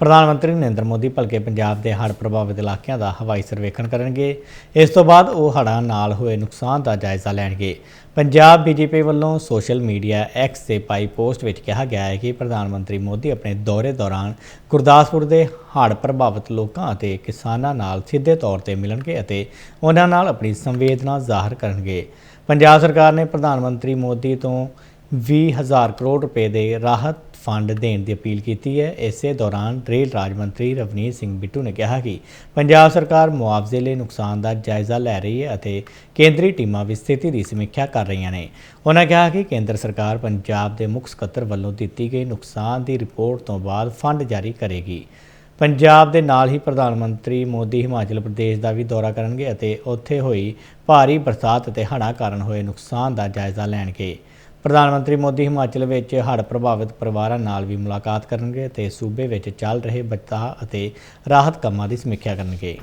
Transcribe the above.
ਪ੍ਰਧਾਨ ਮੰਤਰੀ ਨਰਿੰਦਰ ਮੋਦੀ ਭਲਕੇ ਪੰਜਾਬ ਦੇ ਹੜ੍ਹ ਪ੍ਰਭਾਵਿਤ ਇਲਾਕਿਆਂ ਦਾ ਹਵਾਈ ਸਰਵੇਖਣ ਕਰਨਗੇ। ਇਸ ਤੋਂ ਬਾਅਦ ਉਹ ਹੜ੍ਹਾਂ ਨਾਲ ਹੋਏ ਨੁਕਸਾਨ ਦਾ ਜਾਇਜ਼ਾ ਲੈਣਗੇ। ਪੰਜਾਬ ਬੀਜੇਪੀ ਵੱਲੋਂ ਸੋਸ਼ਲ ਮੀਡੀਆ ਐਕਸ ਤੇ ਪਾਈ ਪੋਸਟ ਵਿੱਚ ਕਿਹਾ ਗਿਆ ਹੈ ਕਿ ਪ੍ਰਧਾਨ ਮੰਤਰੀ ਮੋਦੀ ਆਪਣੇ ਦੌਰੇ ਦੌਰਾਨ ਗੁਰਦਾਸਪੁਰ ਦੇ ਹੜ੍ਹ ਪ੍ਰਭਾਵਿਤ ਲੋਕਾਂ ਅਤੇ ਕਿਸਾਨਾਂ ਨਾਲ ਸਿੱਧੇ ਤੌਰ ਤੇ ਮਿਲਣਗੇ ਅਤੇ ਉਹਨਾਂ ਨਾਲ ਆਪਣੀ ਸੰਵੇਦਨਾ ਜ਼ਾਹਰ ਕਰਨਗੇ। ਪੰਜਾਬ ਸਰਕਾਰ ਨੇ ਪ੍ਰਧਾਨ ਮੰਤਰੀ ਮੋਦੀ ਤੋਂ 20000 ਕਰੋੜ ਰੁਪਏ ਦੇ ਰਾਹਤ ਫੰਡ ਦੇਣ ਦੀ ਅਪੀਲ ਕੀਤੀ ਹੈ। ਇਸੇ ਦੌਰਾਨ ਰੇਲ ਰਾਜ ਮੰਤਰੀ ਰਵਨੀਤ ਸਿੰਘ ਬਿੱਟੂ ਨੇ ਕਿਹਾ ਕਿ ਪੰਜਾਬ ਸਰਕਾਰ ਮੁਆਵਜ਼ੇ ਲਈ ਨੁਕਸਾਨ ਦਾ ਜਾਇਜ਼ਾ ਲੈ ਰਹੀ ਹੈ ਅਤੇ ਕੇਂਦਰੀ ਟੀਮਾਂ ਵੀ ਸਥਿਤੀ ਦੀ ਸਮੀਖਿਆ ਕਰ ਰਹੀਆਂ ਨੇ। ਉਹਨਾਂ ਕਿਹਾ ਕਿ ਕੇਂਦਰ ਸਰਕਾਰ ਪੰਜਾਬ ਦੇ ਮੁੱਖ ਸਕੱਤਰ ਵੱਲੋਂ ਦਿੱਤੀ ਗਈ ਨੁਕਸਾਨ ਦੀ ਰਿਪੋਰਟ ਤੋਂ ਬਾਅਦ ਫੰਡ ਜਾਰੀ ਕਰੇਗੀ। ਪੰਜਾਬ ਦੇ ਨਾਲ ਹੀ ਪ੍ਰਧਾਨ ਮੰਤਰੀ ਮੋਦੀ ਹਿਮਾਚਲ ਪ੍ਰਦੇਸ਼ ਦਾ ਵੀ ਦੌਰਾ ਕਰਨਗੇ ਅਤੇ ਉੱਥੇ ਹੋਈ ਭਾਰੀ ਬਰਸਾਤ ਅਤੇ ਹੜ੍ਹਾਂ ਕਾਰਨ ਹੋਏ ਨੁਕਸਾਨ ਦਾ ਜਾਇਜ਼ਾ ਲੈਣਗੇ। ਪ੍ਰਧਾਨ ਮੰਤਰੀ ਮੋਦੀ ਹਿਮਾਚਲ ਵਿੱਚ ਹੜ੍ਹ ਪ੍ਰਭਾਵਿਤ ਪਰਿਵਾਰਾਂ ਨਾਲ ਵੀ ਮੁਲਾਕਾਤ ਕਰਨਗੇ ਤੇ ਸੂਬੇ ਵਿੱਚ ਚੱਲ ਰਹੇ ਬਚਾਅ ਅਤੇ ਰਾਹਤ ਕੰਮਾਂ ਦੀ ਸਮੀਖਿਆ ਕਰਨਗੇ।